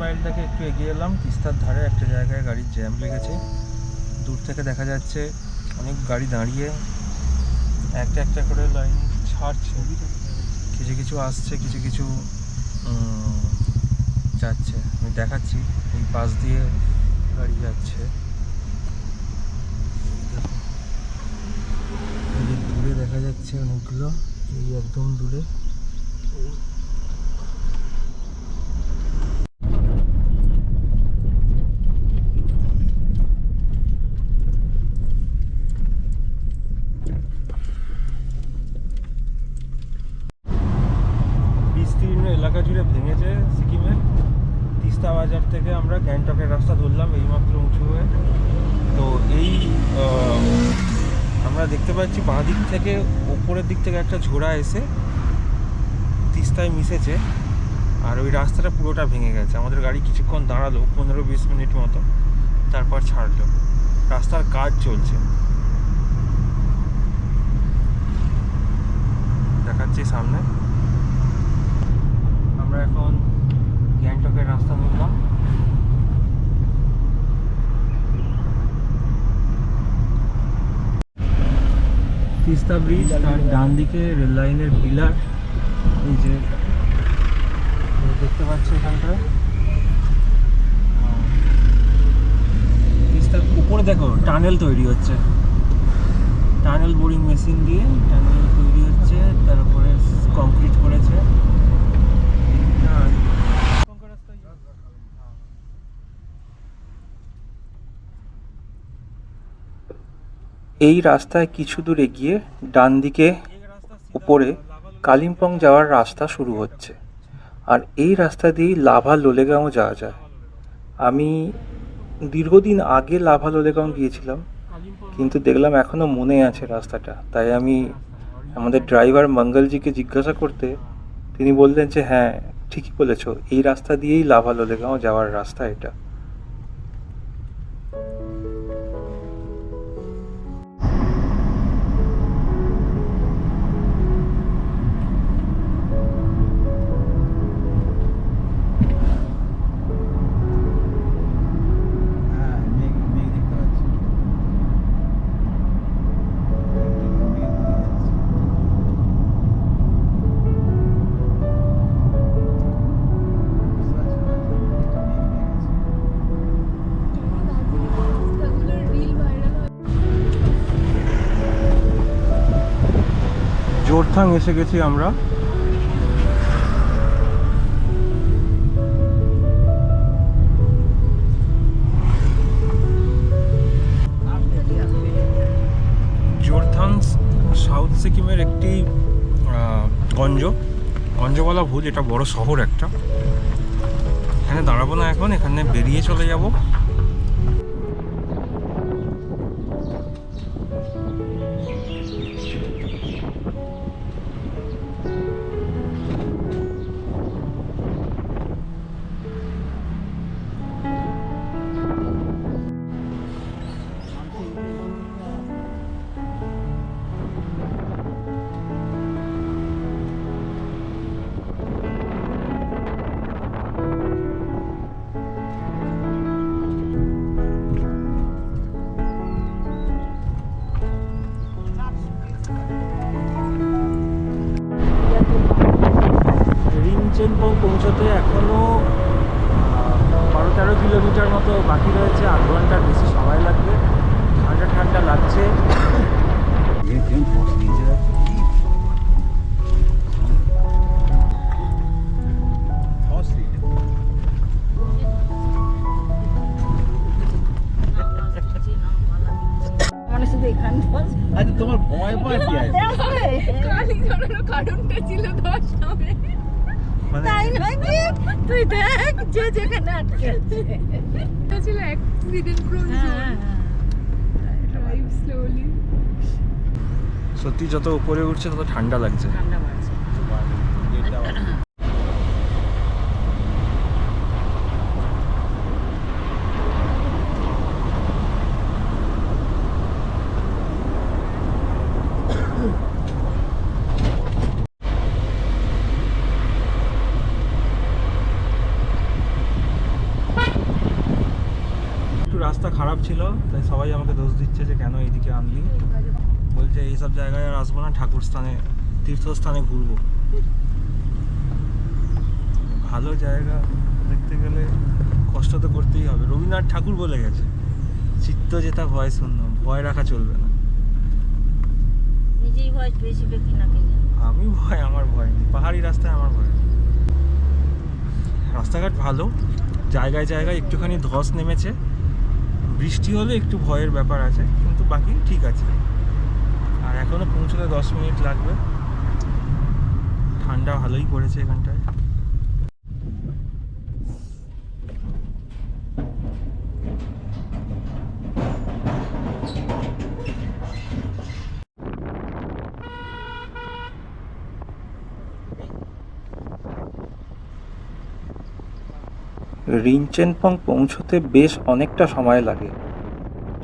Mile থেকে একটু এগিয়ে এলাম। তিস্তার ধারে একটা জায়গায় গাড়ির জ্যাম লেগেছে। দূর থেকে দেখা যাচ্ছে অনেক গাড়ি দাঁড়িয়ে। একটা একটা করে লাইন ছাড়ছে। কিছু কিছু আসছে, কিছু কিছু যাচ্ছে। আমি দেখাচ্ছি, এই পাশ দিয়ে গাড়ি যাচ্ছে। দূরে দেখা যাচ্ছে অনেকগুলো, এই একদম দূরে বিস্তীর্ণ এলাকা জুড়ে ভেঙেছে সিকিমের তিস্তা বাজার থেকে আমরা গ্যাংটকের রাস্তা ধরলাম, এইমাত্র উঁচু হয়ে। তো এই আমরা দেখতে পাচ্ছি বাঁ দিক থেকে ওপরের দিক থেকে একটা ঝোড়া এসে তিস্তায় মিশেছে, আর ওই রাস্তাটা পুরোটা ভেঙে গেছে। আমাদের গাড়ি কিছুক্ষণ দাঁড়াল, পনেরো বিশ মিনিট মতো, তারপর ছাড়লো। রাস্তার কাজ চলছে। দেখাচ্ছি সামনে। আমরা এখন গ্যাংটকের রাস্তা ধরলাম। তিস্তা ব্রিজ তার ডান দিকে রেল লাইনের পিলার। এই যে দেখতে পাচ্ছি এখানটা তিস্তার উপরে দেখো, টানেল তৈরি হচ্ছে। টানেল বোরিং মেশিন দিয়ে টানেল তৈরি হচ্ছে, তারপরে কংক্রিট করেছে। এই রাস্তায় কিছু দূর এগিয়ে ডান দিকে উপরে কালিম্পং যাওয়ার রাস্তা শুরু হচ্ছে। আর এই রাস্তা দিয়েই লাভা লোলেগাঁও যাওয়া যায়। আমি দীর্ঘদিন আগে লাভা লোলেগাঁও গিয়েছিলাম, কিন্তু দেখলাম এখনও মনে আছে রাস্তাটা। তাই আমি আমাদের ড্রাইভার মঙ্গলজিকে জিজ্ঞাসা করতে তিনি বললেন যে হ্যাঁ ঠিকই বলেছ। এই রাস্তা দিয়েই লাভা লোলেগাঁও যাওয়ার রাস্তা এটা। জোরথাং এসে গেছি আমরা। জোরথাং সাউথ সিকিমের একটি গঞ্জ গঞ্জ। বলা ভুল এটা বড় শহর একটা। এখানে দাঁড়াবো না এখন, এখানে বেরিয়ে চলে যাব। রিনচেনপং পৌঁছতে এখনও বারো তেরো কিলোমিটার মতো বাকি রয়েছে আধ ঘণ্টার বেশি সময় লাগবে ঠান্ডা ঠান্ডা লাগছে. মানে শুধু এখানে বস। আচ্ছা তোমার ভয় ভয় কি আছে কারণটা ছিল সামনে। মানে তাই নয় তুই দেখ যে যেখানে আটকে আছে। এটা ছিল অ্যাক্সিডেন্ট প্রোন হ্যাঁ, ড্রাইভ স্লোলি সত্যি যত উপরে উঠছে তত ঠান্ডা লাগছে। ঠান্ডা বাড়ছে। রাস্তা খারাপ ছিল তাই সবাই আমাকে দোষ দিচ্ছে যে কেন এইদিকে আনলি। বলছে এইসব জায়গায় আর আসব না ঠাকুর স্থানে তীর্থস্থানে ঘুরবো। ভালো জায়গা দেখতে গেলে কষ্ট তো করতেই হবে। রবীন্দ্রনাথ ঠাকুর বলে গেছে চিত্ত যেটা ভয় শূন্য ভয় রাখা চলবে না। নিজেই ভয় পেয়েছিল কি না আমি ভয় আমার ভয় নেই। পাহাড়ি রাস্তায় আমার ভয় নেই। রাস্তাঘাট ভালো জায়গায় জায়গায় একটুখানি ধস নেমেছে। বৃষ্টি হলে একটু ভয়ের ব্যাপার আছে, কিন্তু বাকি ঠিক আছে। আর এখনও পৌঁছতে দশ মিনিট লাগবে। ঠান্ডা ভালোই পড়েছে এখানটায়। রিনচেনপং পৌঁছতে বেশ অনেকটা সময় লাগে।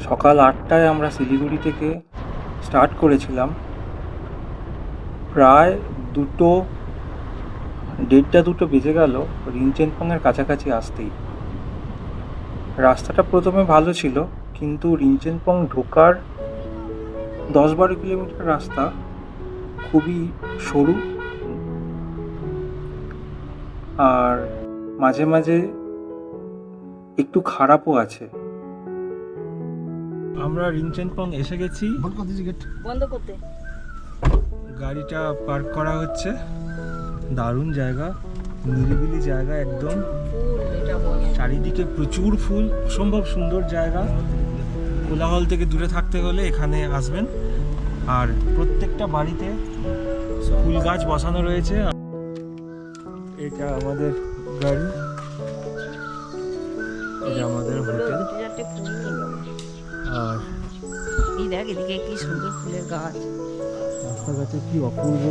সকাল আটটায় আমরা শিলিগুড়ি থেকে স্টার্ট করেছিলাম। প্রায় দুটো, দেড়টা দুটো বেজে গেল রিনচেনপংয়ের কাছাকাছি আসতেই। রাস্তাটা প্রথমে ভালো ছিল, কিন্তু রিনচেনপং ঢোকার দশ বারো কিলোমিটার রাস্তা খুবই সরু। আর মাঝে মাঝে একটু খারাপও আছে। আমরা রিনচেনপং এসে গেছি। বন্ধ গেট। করতে। গাড়িটা পার্ক করা হচ্ছে। দারুণ জায়গা নিরিবিলি জায়গা একদম। ফুল এটা বলে চারিদিকে প্রচুর ফুল অসম্ভব সুন্দর জায়গা। কোলাহল থেকে দূরে থাকতে হলে এখানে আসবেন। আর প্রত্যেকটা বাড়িতে ফুল গাছ বসানো রয়েছে। এটা আমাদের গাড়ি। আর এই দেখ এদিকে কি সুন্দর ফুলের গাছ। রাস্তাঘাটে কি অপূর্ব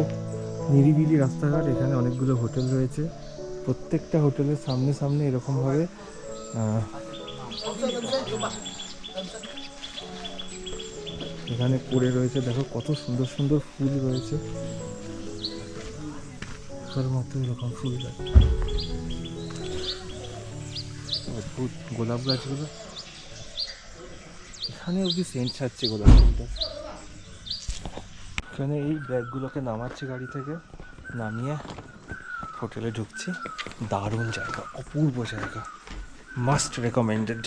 নিরিবিলি রাস্তাঘাট এখানে অনেকগুলো হোটেল রয়েছে। প্রত্যেকটা হোটেলের সামনে সামনে এরকমভাবে আহ, এখানে পড়ে রয়েছে। দেখো কত সুন্দর সুন্দর ফুল রয়েছে। মতো এরকম ফুল গাছ। অদ্ভুত গোলাপ গাছগুলো। এখানে অবধি সেন্ট ছাড়ছে গোলাপ ফুলটা এখানে এই ব্যাগগুলোকে নামাচ্ছে গাড়ি থেকে। নামিয়ে হোটেলে ঢুকছি। দারুণ জায়গা, অপূর্ব জায়গা। Must recommended